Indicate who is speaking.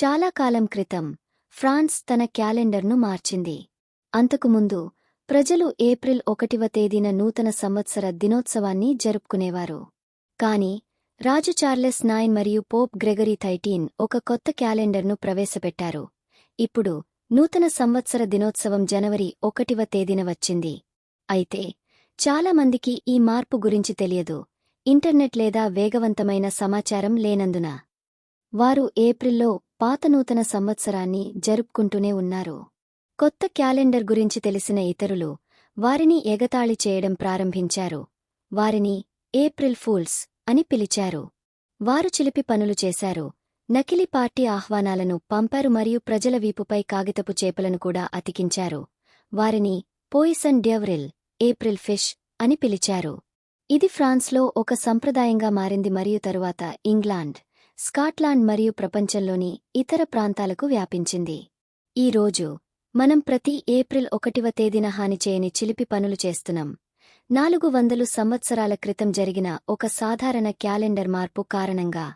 Speaker 1: చాలా కాలం క్రితం ఫ్రాన్స్ తన క్యాలెండర్ను మార్చింది. అంతకుముందు ప్రజలు ఏప్రిల్ ఒకటివ తేదీన నూతన సంవత్సర దినోత్సవాన్ని జరుపుకునేవారు. కాని రాజు చార్లెస్ నాయన్ మరియు పోప్ గ్రెగరీ థైటీన్ ఒక కొత్త క్యాలెండర్ను ప్రవేశపెట్టారు. ఇప్పుడు నూతన సంవత్సర దినోత్సవం జనవరి ఒకటివ తేదీన వచ్చింది. అయితే చాలామందికి ఈ మార్పు గురించి తెలియదు. ఇంటర్నెట్ లేదా వేగవంతమైన సమాచారం లేనందున. వారు ఏప్రిల్లో పాత నూతన సంవత్సరాన్ని జరుపుకుంటూనే ఉన్నారు. కొత్త క్యాలెండర్ గురించి తెలిసిన ఇతరులు వారిని ఎగతాళి చేయడం ప్రారంభించారు. వారిని ఏప్రిల్ ఫూల్స్ అని పిలిచారు. వారు చిలిపి పనులు చేశారు. నకిలీ పార్టీ ఆహ్వానాలను పంపారు మరియు ప్రజల వీపుపై కాగితపు చేపలను కూడా అతికించారు. వారిని పోయిసన్ డ్యవ్రిల్ ఏప్రిల్ ఫిష్ అని పిలిచారు. ఇది ఫ్రాన్స్లో ఒక సంప్రదాయంగా మారింది మరియు తరువాత ఇంగ్లాండ్. స్కాట్లాండ్ మరియు ప్రపంచంలోని ఇతర ప్రాంతాలకు వ్యాపించింది. ఈ రోజు మనం ప్రతి ఏప్రిల్ ఒకటివ తేదీన హాని చేయని చిలిపి పనులు చేస్తున్నాం. నాలుగు వందలు సంవత్సరాల క్రితం జరిగిన ఒక సాధారణ క్యాలెండర్ మార్పు కారణంగా